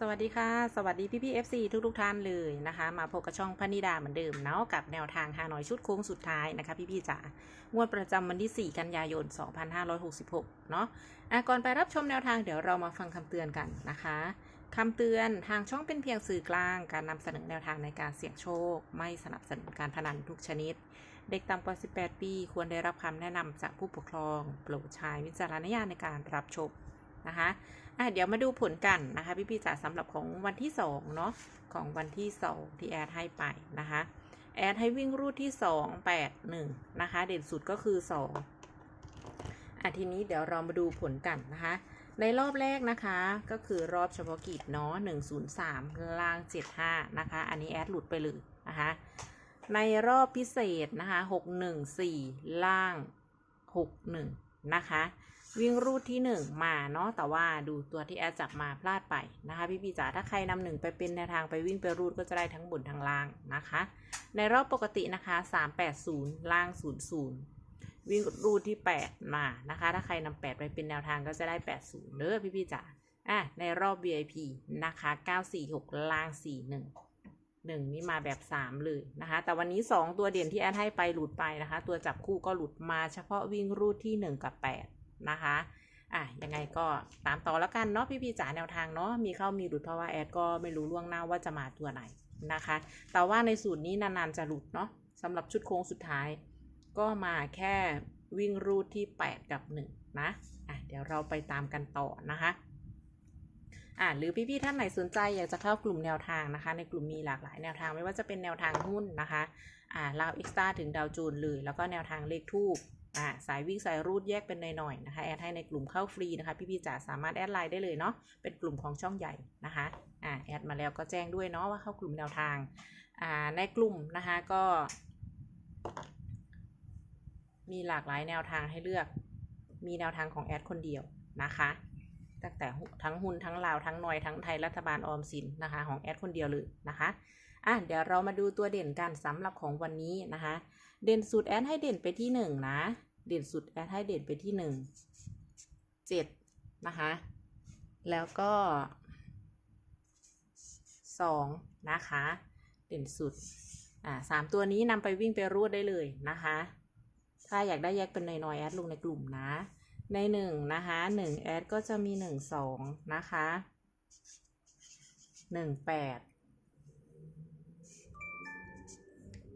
สวัสดีค่ะ สวัสดีพี่พี่ FC ทุกทุกท่านเลยนะคะ มาพบกับช่องพนิดาเหมือนเดิมเนาะกับแนวทางฮานอยชุดโค้งสุดท้ายนะคะ พี่พี่จ๋างวดประจำวันที่ 4 กันยายน 2566 เนาะอะก่อนไปรับชมแนวทางเดี๋ยวเรามาฟังคำเตือนกันนะคะคำเตือนทางช่องเป็นเพียงสื่อกลาง การนำเสนอแนวทางในการเสี่ยงโชค ไม่สนับสนุนการพนันทุกชนิด เด็กต่ำกว่า 18 ปี ควรได้รับคำแนะนำจากผู้ปกครองโปรดใช้วิจารณญาณในการรับชม นะคะอะเดี๋ยวมาดูผลกันนะคะ พี่พี่จ๋าสำหรับของวันที่2เนาะของวันที่ 2 ที่แอดให้ไปนะคะ แอดให้วิ่งรูดที่ 2 8 1 นะคะ เด่นสุดก็คือ 2อะทีนี้เดี๋ยวเรามาดูผลกันนะคะ ในรอบแรกนะคะก็คือรอบเฉพาะกิจเนาะ103 ล่าง 75 นะคะ อันนี้แอดหลุดไปเลยนะคะ ในรอบพิเศษนะคะ 614 ล่าง 61 นะคะ วิ่งรูดที่ 1 มาเนาะแต่ว่าดูตัวที่แอดจับมาพลาดไปนะคะ พี่ปีจ๋าถ้าใครนำหนึ่งไปเป็นแนวทางไปวิ่งไปรูดก็จะได้ทั้งบนทั้งล่างนะคะ ในรอบปกตินะคะ 380 ล่าง 00 วิ่งรูดที่ 8 มานะคะ ถ้าใครนำ8ไปเป็นแนวทางก็จะได้ 80เด้อพี่พี่จ๋าอะในรอบ VIP นะคะ 946 ล่าง 41หนึ่งนี่มาแบบ3เลยนะคะ แต่วันนี้2ตัวเด่นที่แอดให้ไปหลุดไปนะคะ ตัวจับคู่ก็หลุดมาเฉพาะวิ่งรูดที่1กับ8 นะคะอะยังไงก็ตามต่อแล้วกันเนาะพี่พี่ๆจ๋าแนวทางเนาะมีเข้ามีหลุดเพราะว่าแอดก็ไม่รู้ล่วงหน้าว่าจะมาตัวไหนนะคะ แต่ว่าในสูตรนี้นานๆจะหลุดเนาะสำหรับชุดโค้งสุดท้าย ก็มาแค่วิ่งรูดที่ 8 กับ 1 นะอะเดี๋ยวเราไปตามกันต่อนะคะอ่าหรือพี่ๆท่านไหนสนใจอยากจะเข้ากลุ่มแนวทางนะคะ ในกลุ่มมีหลากหลายแนวทางไม่ว่าจะเป็นแนวทางหุ้นนะคะอ่าลาวเอ็กซ์ตาถึงดาวจูนเลย แล้วก็แนวทางเลขทูบ อ่าสายวิ่งสายรูดแยกเป็นหน่อยๆนะคะแอดให้ในกลุ่มเข้าฟรีนะคะพี่ๆจ๋าสามารถแอดไลน์ได้เลยเนาะเป็นกลุ่มของช่องใหญ่นะคะอ่าแอดมาแล้วก็แจ้งด้วยเนาะว่าเข้ากลุ่มแนวทางอ่าในกลุ่มนะคะก็ มีหลากหลายแนวทางให้เลือก มีแนวทางของแอดคนเดียวนะคะ ตั้งแต่ทั้งหุ้นทั้งลาวทั้งนอยทั้งไทยรัฐบาลออมสินนะคะของแอดคนเดียวเลยนะคะอะเดี๋ยวเรามาดูตัวเด่นกันสำหรับของวันนี้นะคะ เด่นสุดแอดให้เด่นไปที่หนึ่งนะ เด่นสุดแอดให้เด่นไปที่หนึ่งเจ็ดนะคะแล้วก็สองนะคะ เด่นสุดอ่าสามตัวนี้นำไปวิ่งไปรูดได้เลยนะคะ ถ้าอยากได้แยกเป็นหน่อยๆแอดลงในกลุ่มนะ ในหนึ่งนะคะหนึ่งแอดก็จะมีหนึ่งสองนะคะหนึ่งแปด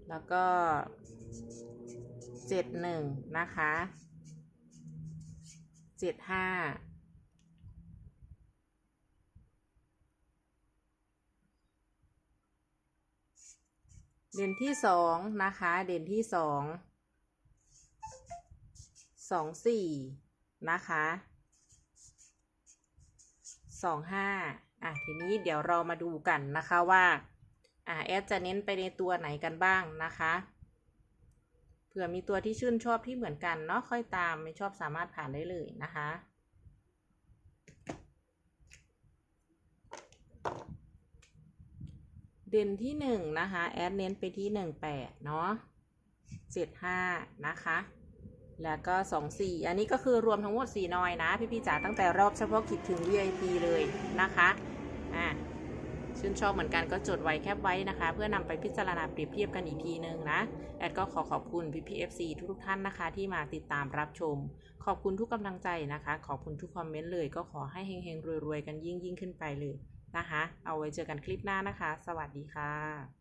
แล้วก็เจ็ดหนึ่งนะคะเจ็ดห้าเด่นที่สองนะคะ เด่นที่สอง สองสี่ นะคะสองห้าอะทีนี้เดี๋ยวเรามาดูกันนะคะว่าอ่าแอดจะเน้นไปในตัวไหนกันบ้างนะคะเผื่อมีตัวที่ชื่นชอบที่เหมือนกันเนาะค่อยตามไม่ชอบสามารถผ่านได้เลยนะคะเด่นที่หนึ่งนะคะ แอดเน้นไปที่หนึ่งแปดเนาะเจ็ดห้านะคะ แล้วก็สองสี่อันนี้ก็คือรวมทั้งหมดสี่นอยนะพี่พี่ๆจ๋าตั้งแต่รอบเฉพาะกิจถึง VIP เลยนะคะอ่าชื่นชอบเหมือนกันก็จดไว้แคปไว้นะคะ เพื่อนำไปพิจารณาเปรียบเทียบกันอีกทีนึงนะแอดก็ขอขอบคุณพี่พี FC ทุกๆท่านนะคะ ที่มาติดตามรับชม ขอบคุณทุกกำลังใจนะคะ ขอบคุณทุกคอมเมนต์เลย ก็ขอให้เฮงๆรวยๆกันยิ่งยิ่งๆขึ้นไปเลยนะคะ เอาไว้เจอกันคลิปหน้านะคะ สวัสดีค่ะ